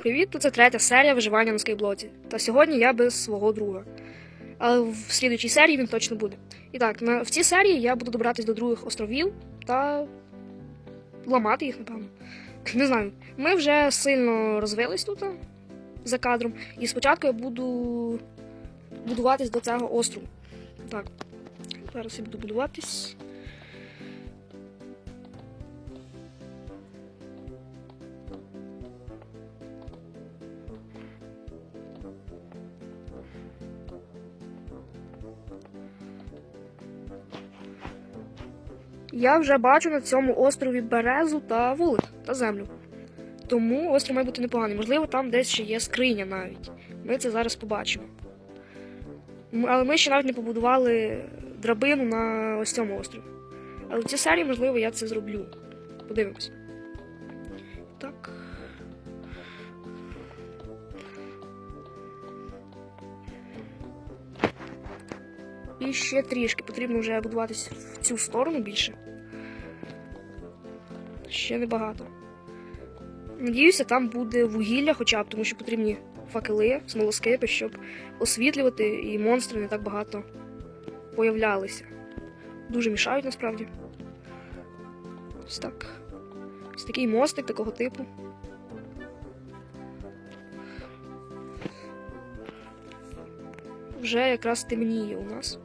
Привіт, тут це третя серія виживання на скейблоці. Та сьогодні я без свого друга. Але в слідуючій серії він точно буде. І так, на, в цій серії я буду добратися до других островів та ламати їх, напевно. Не знаю. Ми вже сильно розвились тут за кадром. І спочатку я буду будуватись до цього острову. Так, зараз я буду будуватись. Я вже бачу на цьому острові березу та вулик та землю. Тому острів має бути непоганий. Можливо, там десь ще є скриня навіть. Ми це зараз побачимо. Але ми ще навіть не побудували драбину на ось цьому острові. Але в цій серії, можливо, я це зроблю. Подивимось. І ще трішки. Потрібно вже будуватись в цю сторону більше. Ще небагато. Надіюся, там буде вугілля хоча б, тому що потрібні факели, смолоскипи, щоб освітлювати і монстри не так багато появлялися. Дуже мішають насправді. Ось так. Ось такий мостик такого типу. Вже якраз темніє у нас.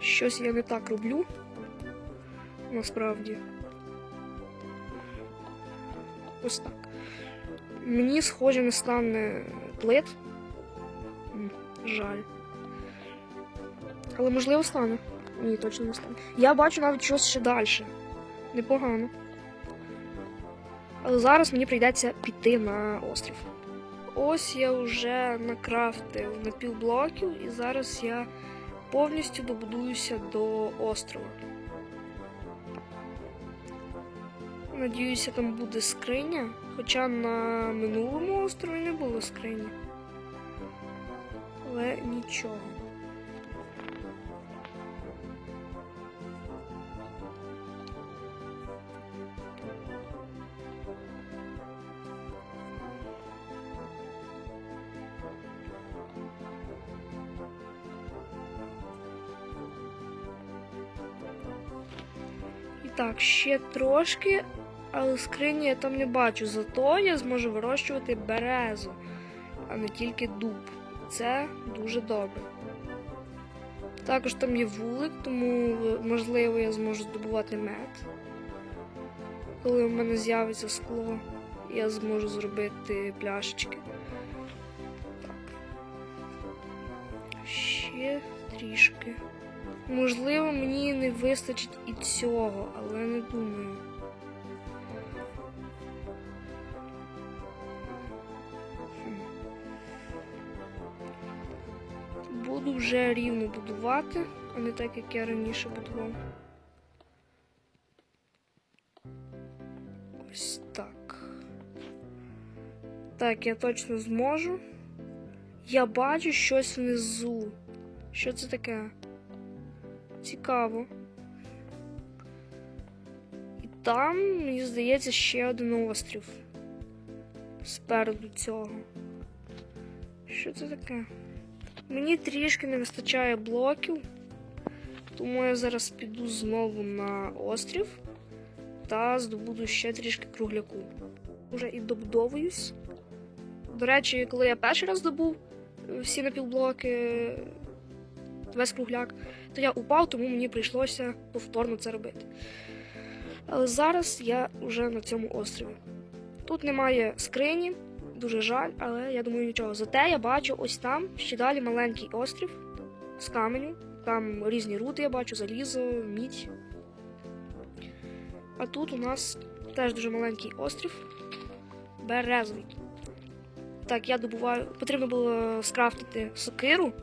Щось я не так роблю. Насправді. Ось так. Мені, схоже, не стане плит. Але можливо стане. Ні, точно не стане. Я бачу навіть щось ще далі. Непогано. Але зараз мені прийдеться піти на острів. Ось я вже накрафтив напівблоків, і зараз я повністю добудуюся до острова. Надіюся, там буде скриня, хоча на минулому острові не було скрині. Але нічого. Так, ще трошки, але скрині я там не бачу. Зато я зможу вирощувати березу, а не тільки дуб. Це дуже добре. Також там є вулик, тому можливо я зможу здобувати мед. Коли в мене з'явиться скло, я зможу зробити пляшечки. Можливо, мені не вистачить і цього, але не думаю. Буду вже рівно будувати, а не так, як я раніше будував. Ось так. Так, я точно зможу. Я бачу щось внизу. Що це таке? Цікаво. І там, мені здається, ще один острів. Спереду цього. Що це таке? Мені трішки не вистачає блоків, тому я зараз піду знову на острів та здобуду ще трішки кругляку. Уже і добудовуюсь. До речі, коли я перший раз здобув е, всі напівблоки, весь кругляк, то я упав, тому мені прийшлося повторно це робити. Але зараз я вже на цьому острові. Тут немає скрині, дуже жаль, але я думаю нічого. Зате я бачу ось там ще далі маленький острів з каменю. Там різні рути я бачу, залізо, мідь. А тут у нас теж дуже маленький острів. Березовий. Так, я добуваю. Потрібно було скрафтити сокиру.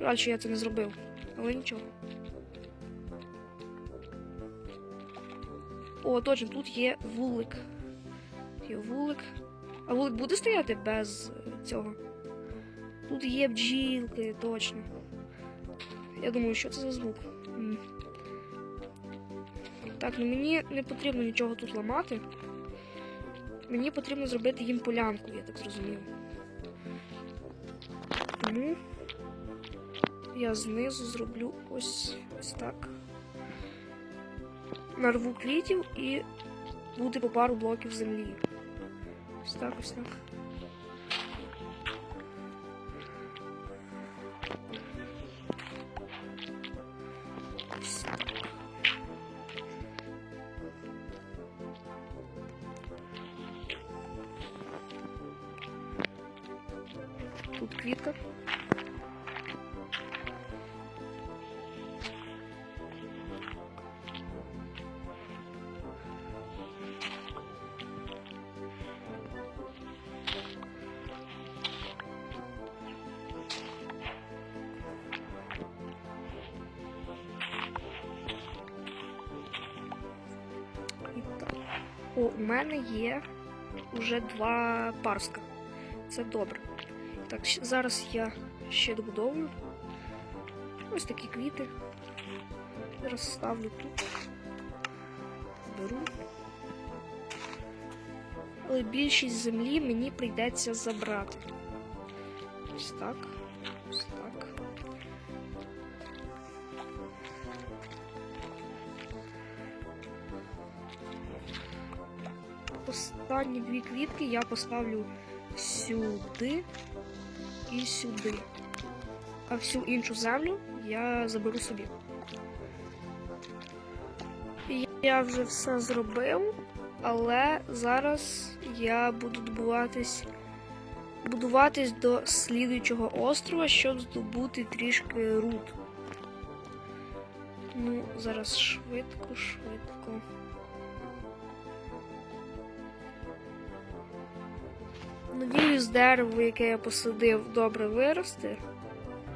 Жаль, що я це не зробив. Але нічого. О, точно, тут є вулик. Є вулик. А вулик буде стояти без е, цього? Тут є бджілки, точно. Я думаю, що це за звук? Так, ну мені не потрібно нічого тут ламати. Мені потрібно зробити їм полянку, я так зрозумів. Тому я знизу зроблю ось, ось так. Нарву квітів і буде по пару блоків землі. Ось так. Ось так. Тут квітка. О, у мене є вже два парска. Це добре. Так, зараз я ще добудовую. Ось такі квіти. Зараз ставлю тут. Беру. Але більшість землі мені прийдеться забрати. Ось так. Останні дві квітки я поставлю сюди і сюди. А всю іншу землю я заберу собі. Я вже все зробив, але зараз я буду добуватись, будуватись до слідуючого острова, щоб здобути трішки руд. Ну, зараз швидко, швидко. Надіюсь, дерево, яке я посадив, добре виросте,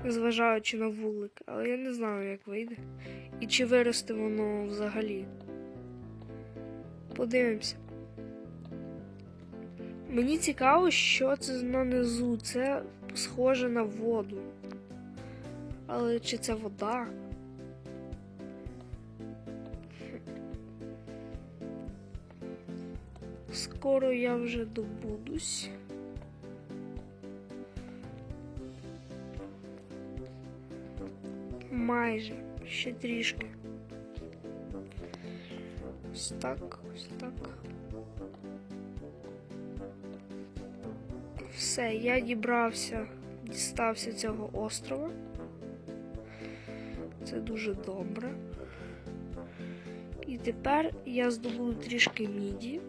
незважаючи на вулик, але я не знаю, як вийде. І чи виросте воно взагалі. Подивимося. Мені цікаво, що це нанизу. Це схоже на воду. Але чи це вода? Скоро я вже добудусь. Майже ще трішки. Ось так, ось так. Все, я дібрався, дістався цього острова. Це дуже добре. І тепер я здобуду трішки міді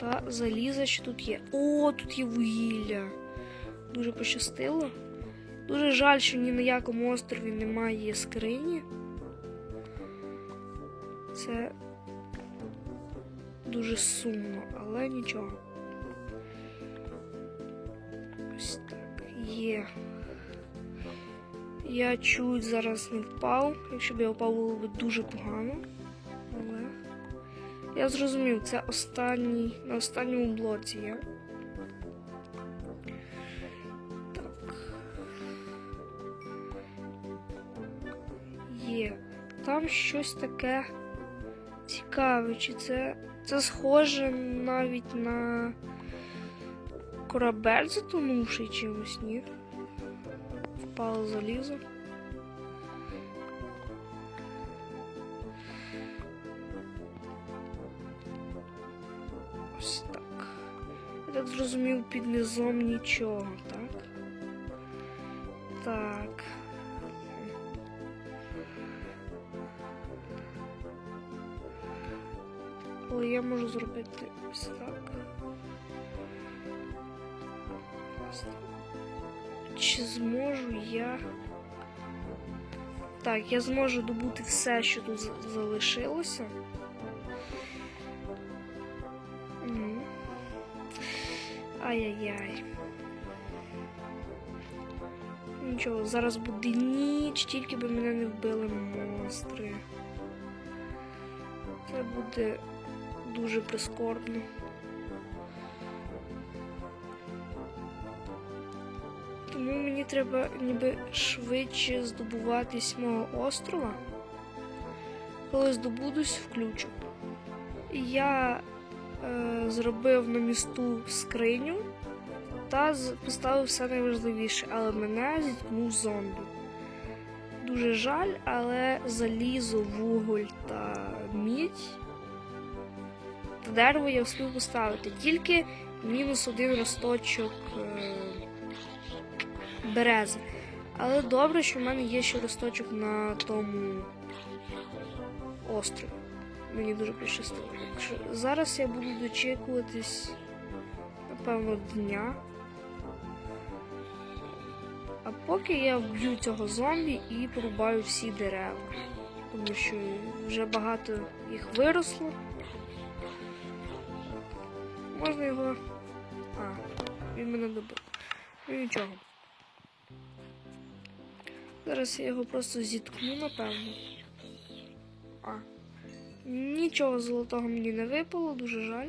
та заліза, що тут є. О, тут є вугілля. Дуже пощастило. Дуже жаль, що ні на якому острові немає скрині. Це дуже сумно, але нічого. Ось так. Є. Я чуть зараз не впав. Якщо б я впав, було б дуже погано. Але я зрозумів, це останній на останньому блоці є. Там щось таке цікаве. Чи це. Це схоже навіть на корабель затонувший чимось, ні? Впало залізо. Ось так. Я так зрозумів, під низом нічого, так? Так. Але я можу зробити ось так. Ось так. Чи зможу я. Так, я зможу добути все, що тут залишилося. Ну. Ай-яй-яй. Нічого, зараз буде ніч, тільки би мене не вбили монстри. Це буде дуже прискорбно. Тому мені треба ніби швидше здобуватись мого острова. Коли здобудусь, включу. Я е, зробив на місту скриню та поставив все найважливіше, але мене зіткнув зомбі. Дуже жаль, але залізо, вуголь та мідь та дерево я встиг поставити. Тільки мінус один росточок е, берези. Але добре, що в мене є ще росточок на тому острові. Мені дуже пощастило. Зараз я буду дочікуватись, напевно, дня. А поки я вб'ю цього зомбі і порубаю всі дерева. Тому що вже багато їх виросло. Можна його. А, він мене добив. Ну нічого. Зараз я його просто зіткну, напевно. А. Нічого золотого мені не випало, дуже жаль.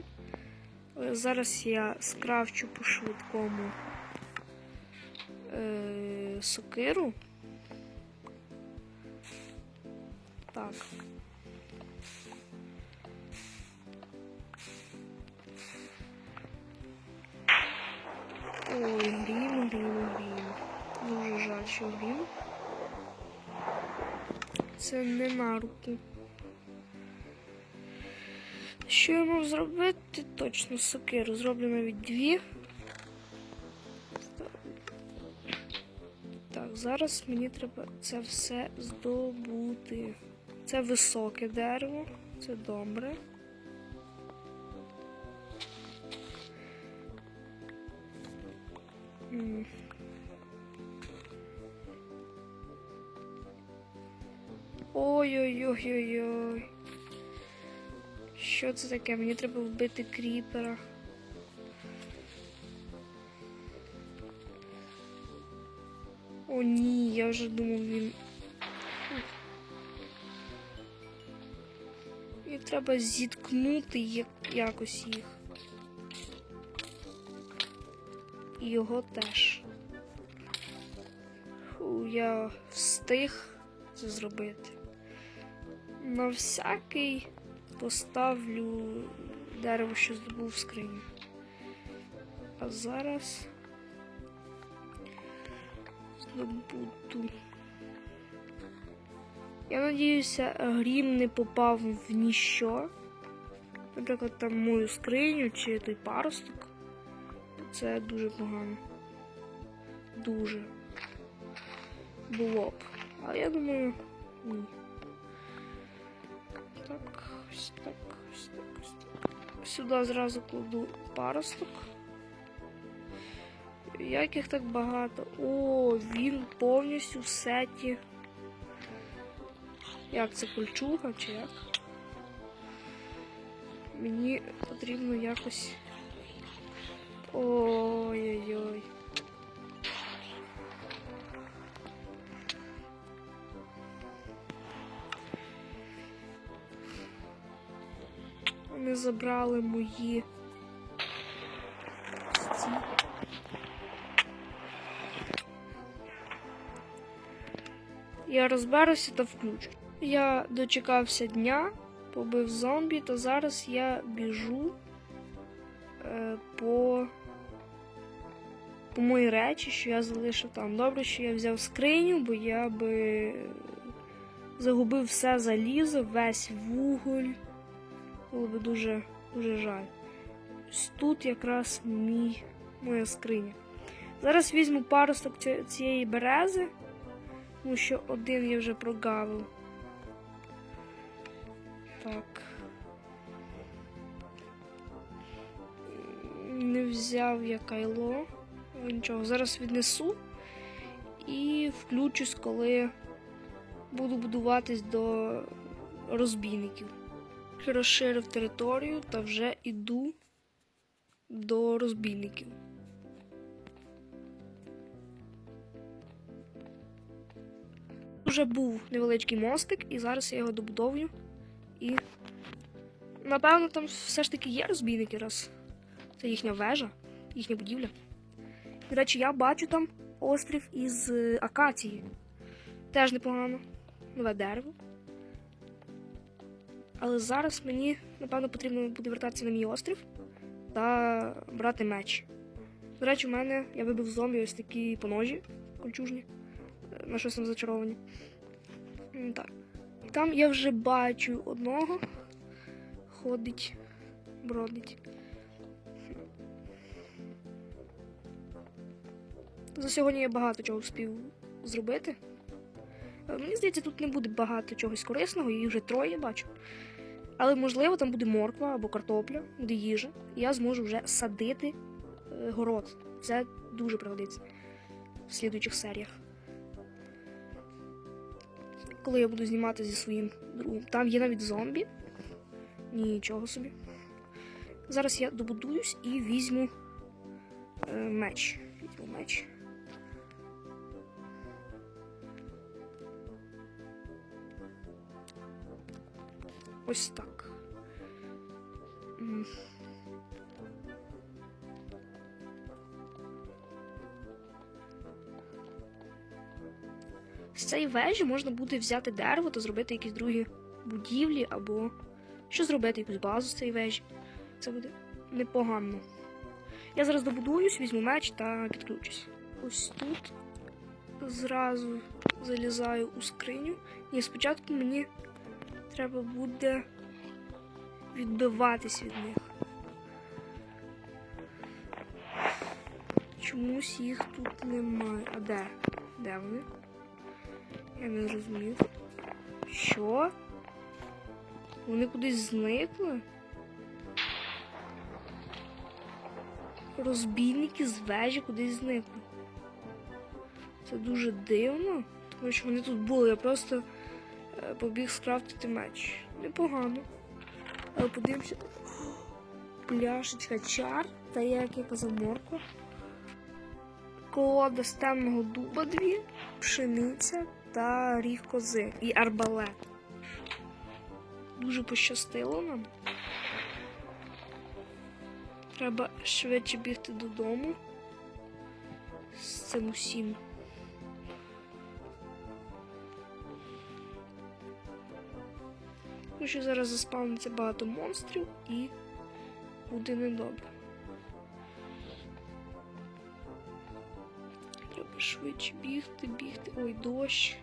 Зараз я скрафчу по швидкому е- сокиру. Так. Ой, грім, грім, грім. Дуже жаль, що грім. Це не на руку. Що я мав зробити? Точно сокиру. Зроблю навіть дві. Так, зараз мені треба це все здобути. Це високе дерево, це добре. Ой-ой-ой-ой-ой. Що це таке? Мені треба вбити кріпера. О, ні, я вже думав він. І треба зіткнути якось їх. Його теж. Фу, я встиг це зробити. На всякий поставлю дерево, що здобув в скрині. А зараз здобуду. Я надіюся, грім не попав в ніщо. Наприклад, там мою скриню чи той паросток. Це дуже погано. Дуже. Було б. Але я думаю, ні. Так, ось так, ось так, ось так. Сюди зразу кладу паросток. Як їх так багато? О, він повністю в сеті. Як це кольчуга чи як? Мені потрібно якось. Ой-ой-ой. Вони забрали мої. Я розберуся та включу. Я дочекався дня, побив зомбі, та зараз я біжу е, по мої речі, що я залишив там. Добре, що я взяв скриню, бо я би загубив все залізо, весь вуголь. Було би дуже, дуже жаль. Ось тут якраз мій, моя скриня. Зараз візьму паросток цієї берези, тому що один я вже прогавив. Так. Не взяв я кайло. Нічого, зараз віднесу і включусь, коли буду будуватись до розбійників. Розширив територію та вже іду до розбійників. Вже був невеличкий мостик, і зараз я його добудовую. І напевно там все ж таки є розбійники, раз це їхня вежа, їхня будівля. До речі, я бачу там острів із е, акації. Теж непогано. Нове дерево. Але зараз мені, напевно, потрібно буде вертатися на мій острів та брати меч. До речі, у мене я вибив зомбі ось такі поножі кольчужні. е, На щось там зачаровані. Так. Там я вже бачу одного. Ходить, бродить. За сьогодні я багато чого встиг зробити. Е, Мені здається, тут не буде багато чогось корисного, їх вже троє бачу. Але можливо там буде морква або картопля, буде їжа. І я зможу вже садити е, город. Це дуже пригодиться в слідуючих серіях. Коли я буду знімати зі своїм другом. Там є навіть зомбі. Нічого собі. Зараз я добудуюсь і візьму е, меч. Візьму меч. Ось так. З цієї вежі можна буде взяти дерево та зробити якісь другі будівлі, або що зробити якусь базу з цієї вежі. Це буде непогано. Я зараз добудуюсь, візьму меч та підключусь. Ось тут зразу залізаю у скриню. Ні, спочатку мені треба буде відбиватись від них. Чомусь їх тут немає. А де? Де вони? Я не зрозумів. Що? Вони кудись зникли? Розбійники з вежі кудись зникли. Це дуже дивно, тому що вони тут були. Я просто побіг скрафтити меч. Непогано. Але подивимося. Пляшечка чар та як я казав морква. Колода з темного дуба дві, пшениця та ріг кози і арбалет. Дуже пощастило нам. Треба швидше бігти додому з цим усім. Тому що зараз заспавниться багато монстрів і буде недобре. Треба швидше бігти, бігти. Ой, дощ.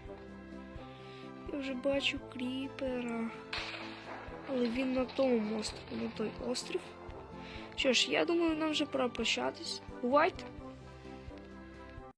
Я вже бачу кріпера. Але він на тому острові, на той острів. Що ж, я думаю, нам вже пора прощатись. Бувайте!